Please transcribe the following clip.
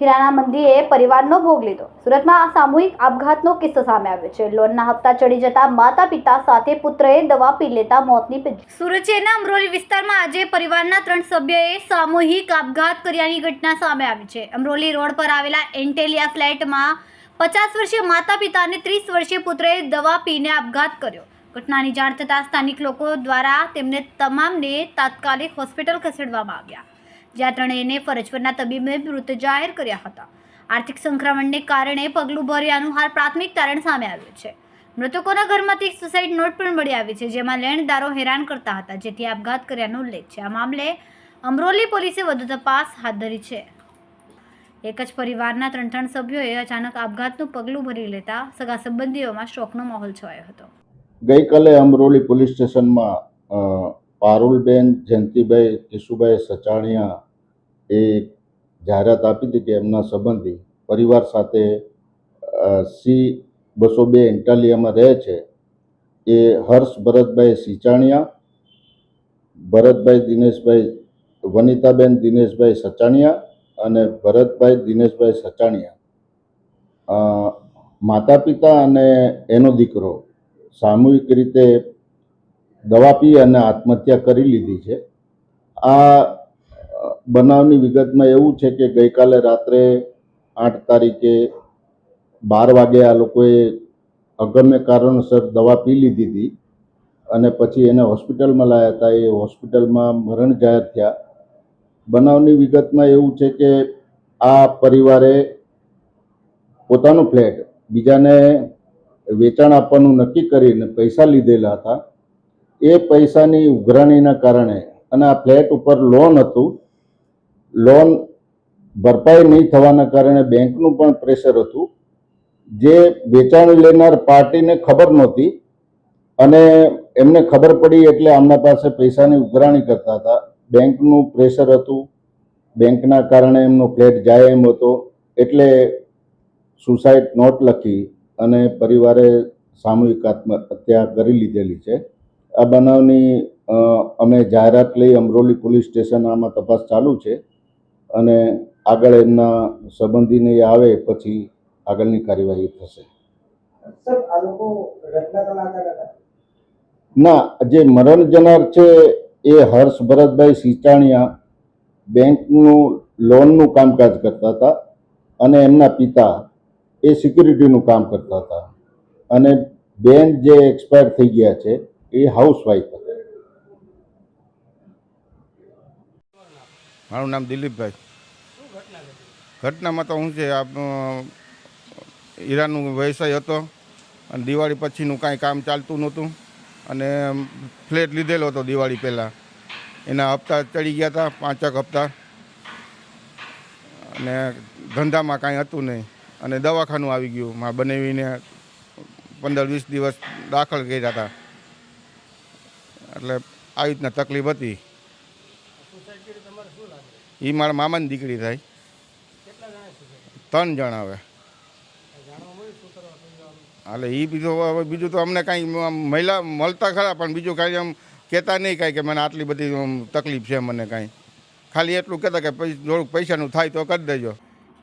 હીરાના મંદીએ પરિવારનો ભોગ લીધો. સુરતમાં આ સામૂહિક આપઘાતનો કિસ્સો સામે આવ્યો છે. લોનના હપ્તા ચડી જતા માતા પિતા સાથે પુત્રએ દવા પી લેતા મોતની નીપજ્યું સુરત શહેરના અમરોલી વિસ્તારમાં આજે પરિવારના ત્રણ સભ્યોએ સામૂહિક આપઘાત કર્યાની ઘટના સામે આવી છે. અમરોલી રોડ પર આવેલા એન્ટેલિયા ફ્લેટમાં પચાસ વર્ષીય માતા પિતા અને ત્રીસ વર્ષીય પુત્રએ દવા પીને આપઘાત કર્યો. ઘટનાની જાણ થતાં સ્થાનિક લોકો દ્વારા તેમને તમામને તાત્કાલિક હોસ્પિટલ ખસેડવામાં આવ્યા. જ્યાં ત્રણેયને ફરજ પરના તબીબે મૃત જાહેર કર્યા હતા. આર્થિક સંક્રમણને કારણે પગલું ભર્યાનું હાલ પ્રાથમિક તારણ સામે આવ્યું છે. મૃતકોના ઘરમાંથી એક સુસાઇડ નોટ પણ મળી આવી છે, જેમાં લેણદારો હેરાન કરતા હતા, જેથી આપઘાત કર્યાનો ઉલ્લેખ છે. આ મામલે અમરોલી પોલીસે વધુ તપાસ હાથ ધરી છે. એક જ પરિવારના ત્રણ ત્રણ સભ્યોએ અચાનક આપઘાતનું પગલું ભરી લેતા સગા સંબંધીઓમાં શોકનો માહોલ છવાયો હતો. ગઈકાલે અમરોલી પોલીસ સ્ટેશનમાં પારુલબેન, જયંતિભાઈ, કેશુભાઈ સચાણિયા એ જાહેરાત આપી હતી કે એમના સંબંધી પરિવાર સાથે સી બસો બે ઇન્ટાલિયામાં રહે છે. એ હર્ષ ભરતભાઈ સિચાણિયા, ભરતભાઈ દિનેશભાઈ, વનિતાબેન દિનેશભાઈ સચાણિયા અને ભરતભાઈ દિનેશભાઈ સચાણિયા. માતા પિતા અને એનો દીકરો. સામૂહિક રીતે દવા પી અને આત્મહત્યા કરી લીધી છે. આ બનાવની વિગતમાં એવું છે કે ગઈકાલે રાત્રે આઠ તારીખે બાર વાગે આ લોકોએ અગમ્ય કારણોસર દવા પી લીધી હતી અને પછી એને હોસ્પિટલમાં લાવ્યા હતા. એ હોસ્પિટલમાં મરણ જાહેર થયા. બનાવની વિગતમાં એવું છે કે આ પરિવારે પોતાનો ફ્લેટ, બીજાને વેચાણ આપવાનું નક્કી કરીને પૈસા લીધેલા હતા. એ પૈસાની ઉઘરાણીના કારણે અને આ ફ્લેટ ઉપર લોન હતું. લોન ભરપાઈ નહીં થવાના કારણે બેંકનું પણ પ્રેશર હતું. જે વેચાણ લેનાર પાર્ટીને ખબર નહોતી અને એમને ખબર પડી એટલે આમના પાસે પૈસાની ઉઘરાણી કરતા હતા. બેંકનું પ્રેશર હતું. બેંકના કારણે એમનો ફ્લેટ જાય એમ હતો. એટલે સુસાઇડ નોટ લખી અને પરિવારે સામૂહિક આત્મહત્યા કરી લીધેલી છે. આ બનાવની અમે જાહેરાત લઈ અમરોલી પોલીસ સ્ટેશન આમાં તપાસ ચાલુ છે અને આગળ એમના સંબંધીને આવે પછી આગળની કાર્યવાહી થશે. ના જે મરણ જનાર છે એ હર્ષ ભરતભાઈ સિંચાણિયા બેંકનું લોનનું કામકાજ કરતા હતા અને એમના પિતા એ સિક્યુરિટીનું કામ કરતા હતા. અને બેન જે એક્સપાયર થઈ ગયા છે, એ હાઉસવાઈફ હતા. મારું નામ દિલીપભાઈ. ઘટનામાં તો શું છે હીરાનું વ્યવસાય હતો અને દિવાળી પછીનું કાંઈ કામ ચાલતું નહોતું અને ફ્લેટ લીધેલો હતો દિવાળી પહેલાં. એના હપ્તા ચડી ગયા હતા, પાંચક હપ્તા. અને ધંધામાં કાંઈ હતું નહીં. અને દવાખાનું આવી ગયું. માં બનાવીને પંદર વીસ દિવસ દાખલ કર્યા હતા. એટલે આવી રીતના તકલીફ હતી. એ મારા મામાની દીકરી થાય. ત્રણ જણ આવે એટલે એ બીજું હવે બીજું તો અમને કાંઈ મહિલા મળતા ખરા, પણ બીજું કાંઈ આમ કહેતા નહીં કાંઈ કે મને આટલી બધી તકલીફ છે, મને કાંઈ. ખાલી એટલું કહેતા કે થોડુંક પૈસાનું થાય તો કરી દેજો.